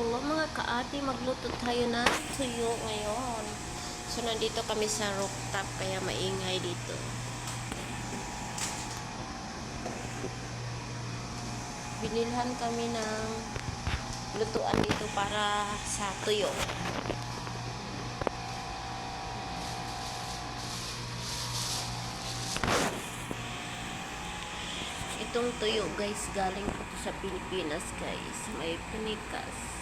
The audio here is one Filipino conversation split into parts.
Hello mga kaati, magluto tayo ng tuyo ngayon. So nandito kami sa rooftop kaya maingay dito. Binilhan kami ng lutuan dito para sa tuyo. Itong tuyo guys, galing po sa Pilipinas guys. May pinikas.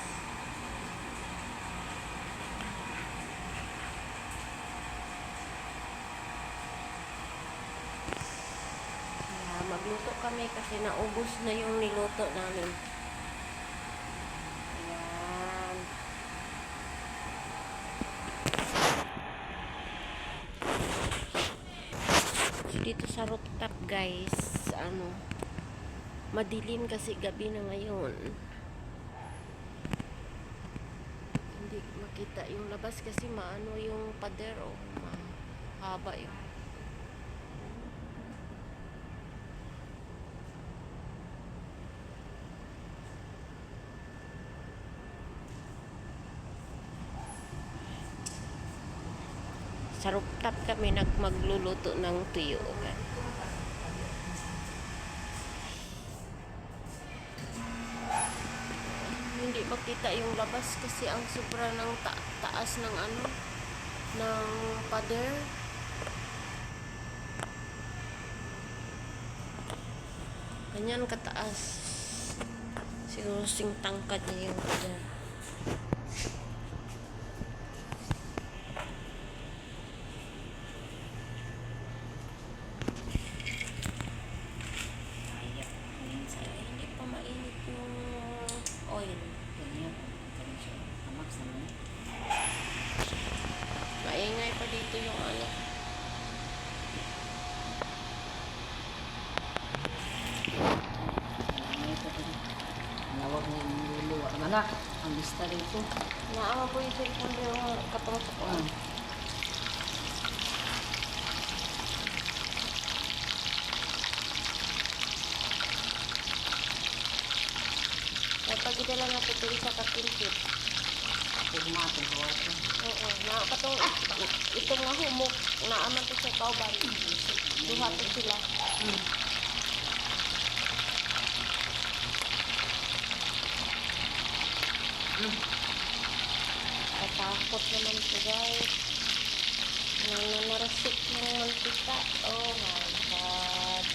Kaya magluto kami kasi naubos na yung niluto namin. Ayan. So, dito sa rooftop guys, ano, madilim kasi gabi na ngayon. Hindi makita yung labas kasi maano yung pader o mahaba yung sa rooftop kami nagmagluluto ng tuyo. Hindi makita yung labas kasi ang sobra ng ta- taas ng ano ng pader. Ganyan kataas. Siguro sing tangkad niya yung pader. Kaya hindi pa mainit yung oil. Maingay pa dito yung ano. Nawag na yung niluluwa. Mana, ang lista rito. Naawa po yung cellphone yung katong sa Ah. Kapag gidala na ito sa kakimpit. Pagmatin ko ako. Oo. Na katong itong nga humok. Naaman to sa kauban. Duha to sila. Hmm. Katakot naman to guys. Nananarasik ng mantika. Oh my God.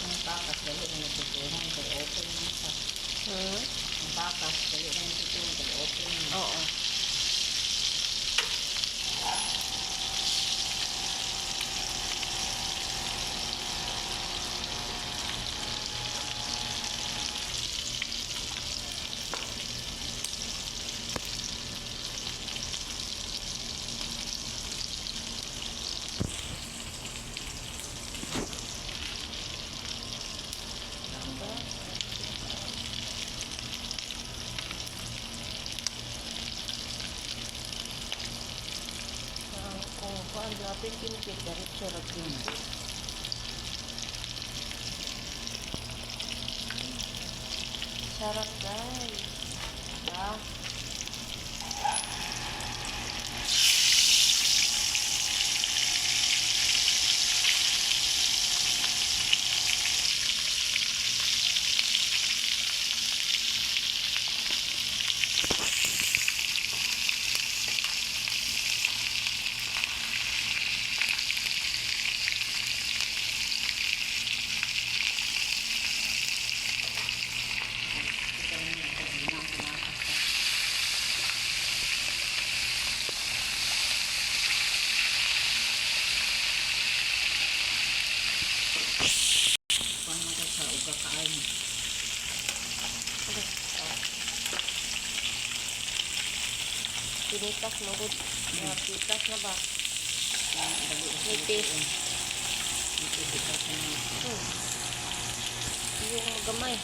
Ang takas, dali na natutuhan. Kaya open na siya. Hmm? Takas, dali na natutuhan. Kaya open na. Oo. Ang kung kuan lapin kinipit diretso ra kinipit. Sarap guys. Ah. Ito na yung pagina. Ang takas. Paano ka sa uga kain? Pinitas mo gud. Napitas na ba? Na Nipis. Mga. Hmm. Yung gamay.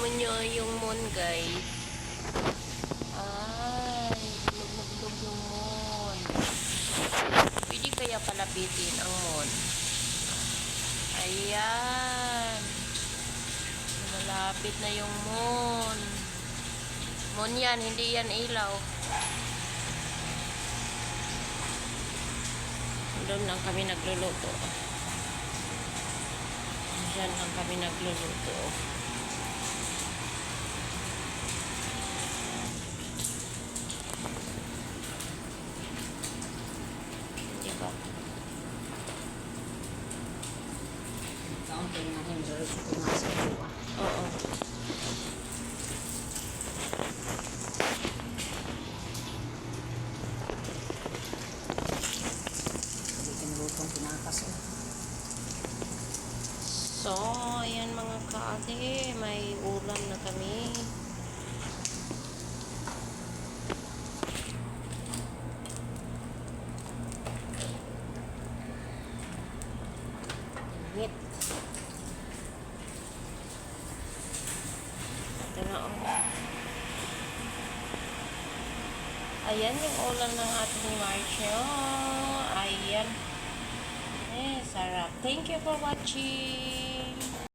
Mo nyo yung moon, guys. Ay, luglog yung moon. Pwede kaya palapitin ang moon. Ayan. Malapit na yung moon. Moon yan, hindi yan ilaw. Doon lang kami nagluluto. Diyan lang kami nagluluto. Diba? Kaunti na rin dito ko nga sa buwa. Oo. Sabi kinulutong pinakas ko. So, ayan mga kaate, may ulam na kami. Init. Ito na oh. Ayan yung ulam ng ating Marcio. Ayan. Eh, sarap. Thank you for watching.